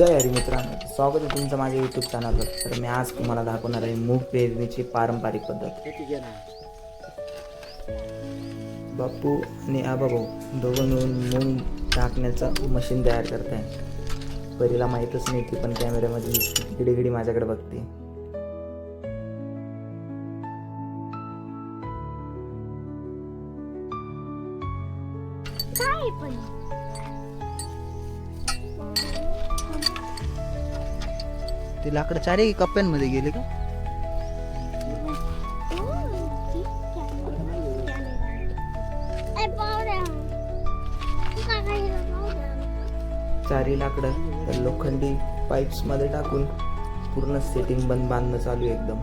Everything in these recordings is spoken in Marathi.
जय हरी मित्रांनो. स्वागत आहे तुमचं माझ्या यूट्यूब चॅनलवर तर मी आज तुम्हाला दाखवणार आहे मूग पेरणीची पारंपरिक पद्धत. बापू आणि आबाभाऊ दोघं मिळून मूग टाकण्याचं मशीन तयार करत आहे परीला माहीतच नाही ती पण कॅमेऱ्यामध्ये गिडी माझ्याकडे बघते. काय पण? ते लाकडं चारही कप्प्यांमध्ये गेले का? चारी लाकडं तर लोखंडी पाईप्समध्ये टाकून पूर्ण सेटिंग बंद बांधणं चालू आहे एकदम.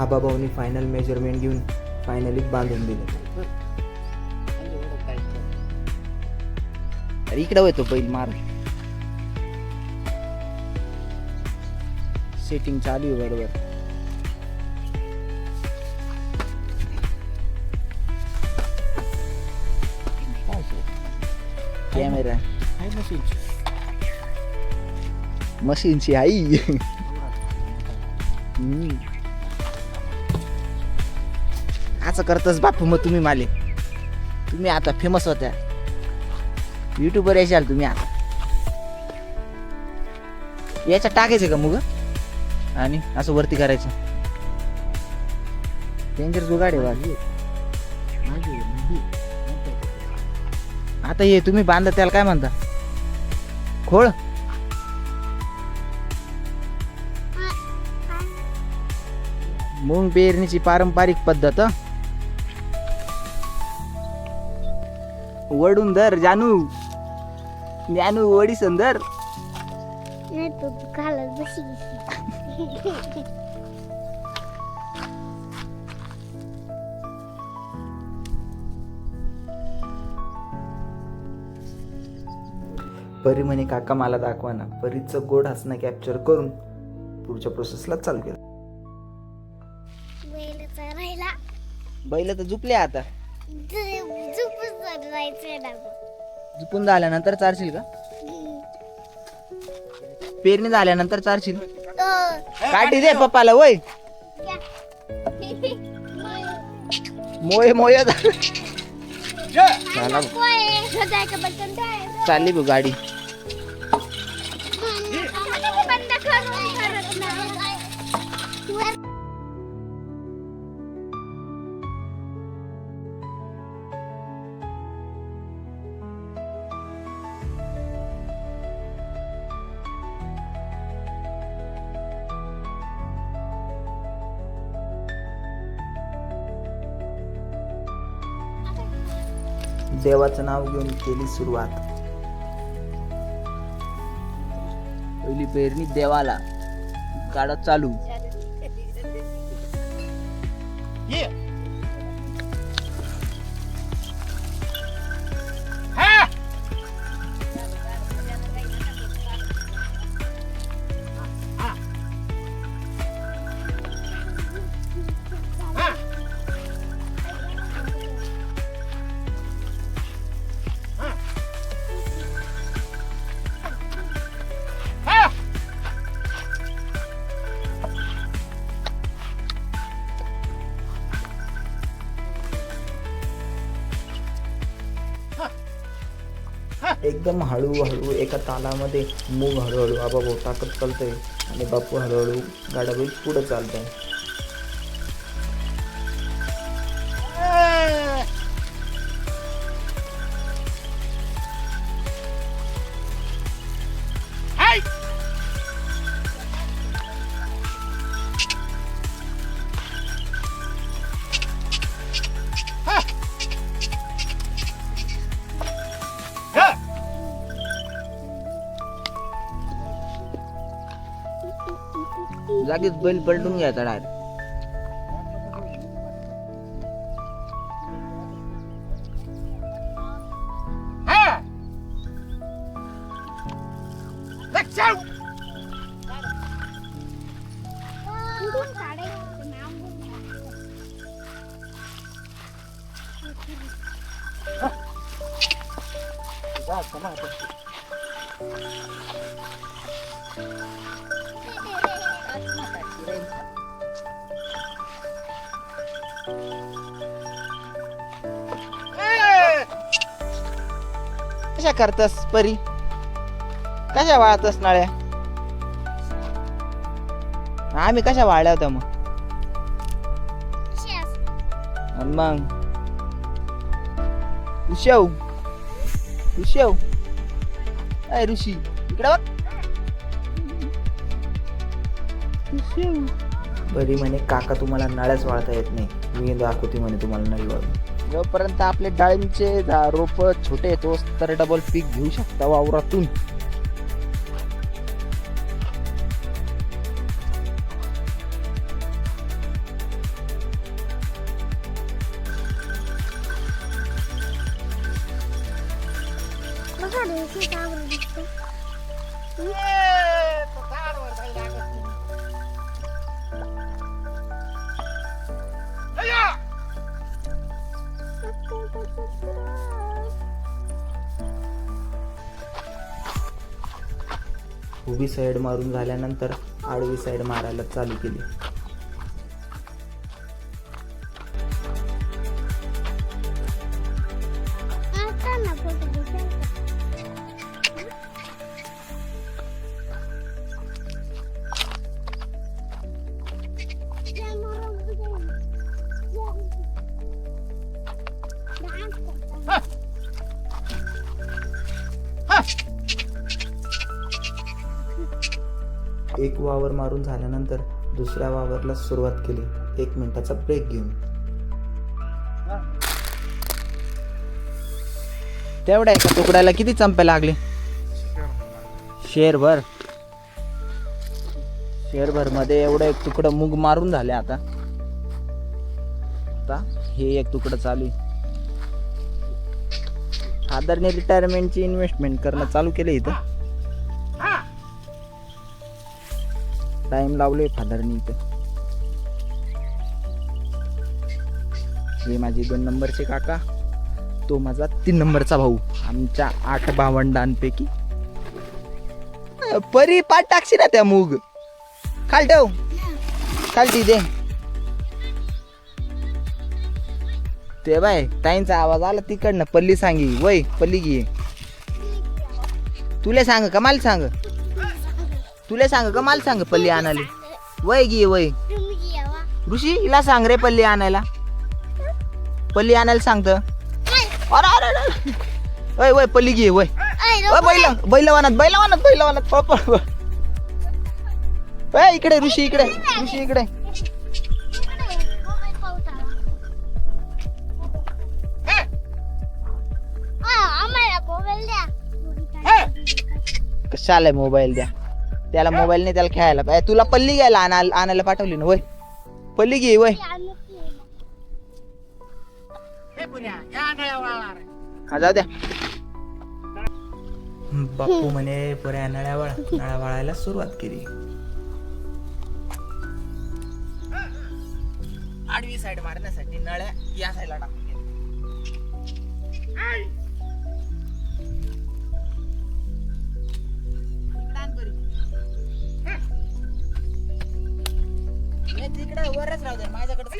आबाबाऊनी फायनल मेजरमेंट घेऊन फायनली बांधून दिलं. अरे इकडे होतो बैल मार सेटिंग चालू आहे बरोबर. कॅमेरा मशीनची. आई. असं करतच बापू मग तुम्ही माले. तुम्ही आता फेमस होत्या. युट्यूबवर यायचाल तुम्ही. आता याच्यात टाकायचं का मुग? आणि असं वरती करायचं. डेंजर जुगाड आहे आता हे तुम्ही बांधा त्याला काय म्हणता? खोळ? मूग पेरणीची पारंपरिक पद्धत. वडून धर जानू. जानू वडी संदर. नाही तू घालत बशी परी म्हणे काका मला दाखवा ना. परीचं गोड हसणं कॅप्चर करून पुढच्या प्रोसेसला चालू केलं. बैल तर झुपले आता. झोपून जायचं झुपून झाल्यानंतर चारशील का? पेरणी झाल्यानंतर चारशील? काठी दे पप्पाला वय. मोये मोये. झाला चालली बघ गाडी. देवाचं नाव घेऊन केली सुरुवात. पहिली पेरणी देवाला. गाडा चालू. एकदम हळूहळू एका तालामध्ये मूग हळूहळू आबा भाऊ चालतं चालतंय आणि बापू हळूहळू गाडाबाई चालतं चालतंय. लगेच बैल पलटून घ्यायचा डायरेक्ट come on. कशा करतस परी? कशा वाळतस नाळ्या? आम्ही कशा वाळल्या होत्या मग? आणि मग? उशव उशव अय ऋषी इकडे बघ. बरी म्हणे काका तुम्हाला नळ्याच वाळता येत नाही. मी दाखवते म्हणे तुम्हाला नळी वाळून जोपर्यंत आपले डाळिंबचे रोप छोटे येतोस तर डबल पीक घेऊ शकता वावरातून. बघा उभी साईड मारून झाल्यानंतर आडवी साईड मारायला चालू केली. वावर मारून झाल्यानंतर दुसऱ्या वावरला सुरुवात केली. एक मिनिटाचा ब्रेक घेऊन. तेवढ्या एका तुकड्याला किती चंपे लागले? शेरभर. शेरभरमध्ये एवढं एक तुकडं मूग मारून झाले आता. आता हे एक तुकडं चालू आहे. फादरने रिटायरमेंटची इन्व्हेस्टमेंट करणं चालू केलं इथं. टाईम लावलोय फादरनी इथं. हे माझे दोन नंबरचे काका तो माझा तीन नंबरचा भाऊ. आमच्या आठ भावंडांपैकी. परी पाठ टाकशी ना त्या मूग. खाल ठेव. खालती दे. ते बाय ताईंचा आवाज आला तिकडनं पल्ली सांगी. वय पल्ली घे. तुला सांग का मला सांग? तुला सांग का? मला सांग पल्ली आणायला. वय घे वय. तुम्ही. ऋषी हिला सांग रे पल्ली आणायला. पल्ली आणायला सांगत अरे अरे अरे. वय वय पल्ली घे वय. ऐ, अ, बैल बैलवानात बैलवानात बैलवानात. पळ पळ पळ. ए, इकडे ऋषी इकडे. ऋषी इकडे. आ, आम्हाला मोबाईल द्या. कशाला मोबाईल द्या? त्याला मोबाईल नाही त्याला खेळायला पाहिजे. तुला पल्ली घ्यायला आणायला आणायला पाठवली ना वय. पल्ली घे वय. हा जाऊ द्या. बापू म्हणे पुऱ्या नळ्या वळा नळ्या वळायला सुरुवात केली. आडवी साईड मारण्यासाठी नळ्या या साईडला टाकून तिकडं वरच राहू दे माझ्याकडे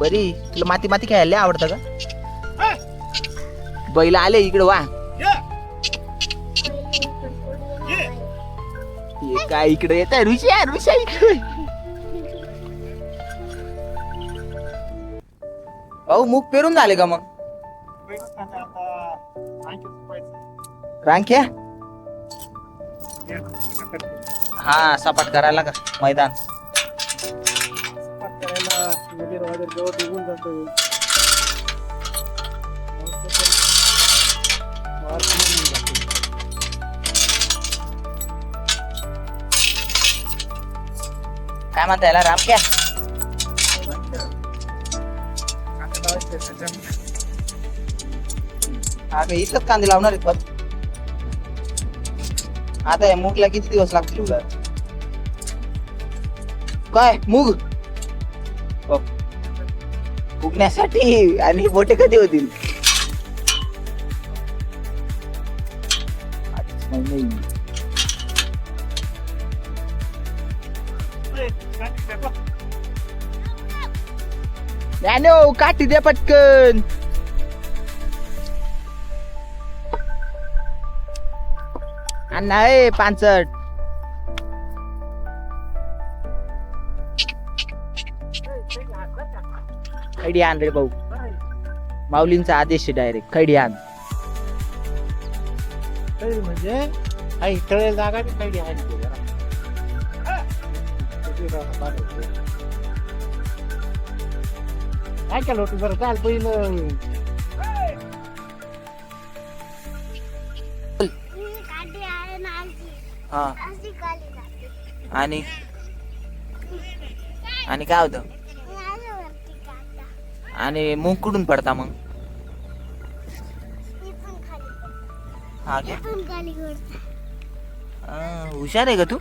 बरी तुला माती माती खेळायला आवडतं का? बैल आले इकडं वा. काय इकडे येत आहे? ऋषी आहे ऋषी इकडे. अहो मुख पेरून झाले का मग? रांख्या? हा सपाट करायला का? मैदान. काय म्हणता याला रामक्या अगं इथंच कांदे लावणार आहेत पण आता या मूगला किती दिवस लागतील उगा काय मूग? उगण्यासाठी आणि मोठे कधी होतील? ज्ञानो हो, काठी दे पटकन. अण्णा ए पांचट खडी आण रे भाऊ. माऊलींचा आदेश डायरेक्ट खडी आण. म्हणजे काही तळेल जागा खडी आण काय केलं होतं बरं चाल पहिलं ही. हा आणि? आणि काय होतं? आणि मूग कुठून पडता मग? हा, हुशार आहे का तू?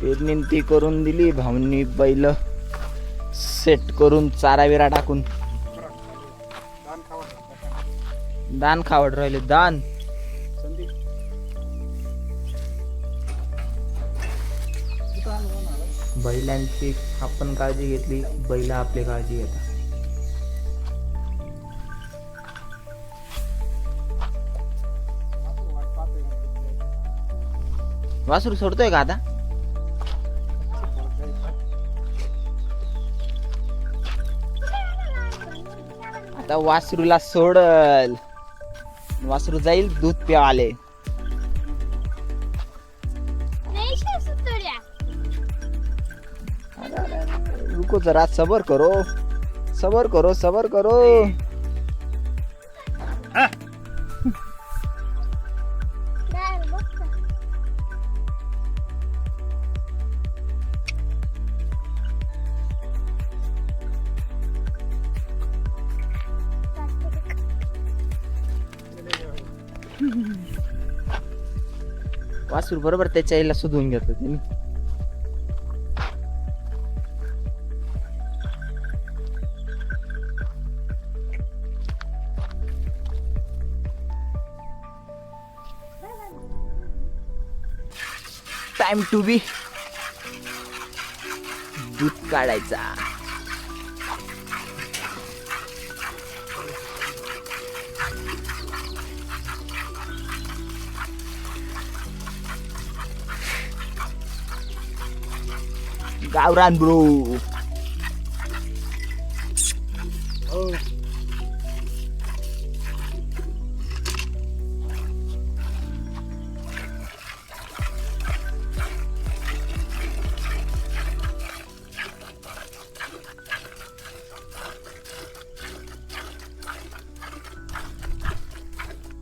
पेरणी ती करून दिली भाऊनी बैल सेट करून चारा विरा टाकून. दान खावड राहिले दान. बैलांची आपण काळजी घेतली बैल आपली काळजी घेतात. वासरू सोडतोय का आता? आता वासरूला सोडल. वासरू जाईल दूध प्यावाले. रुको जरा सबर करो. सबर करो सबर करो. वासूर बरोबर त्याच्या आईला शोधून घेतलं त्यांनी. टाइम टू बी दूध काढायचा. गावरान ब्रो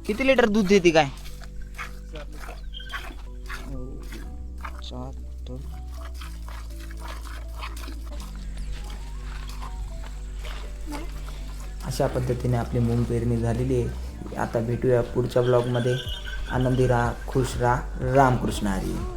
किती लिटर दूध देते काय अशा पद्धतीने आपली मूग पेरणी झालेली आहे. आता भेटूया पुढच्या ब्लॉगमध्ये आनंदी राहा खुश राहा. रामकृष्ण हरी.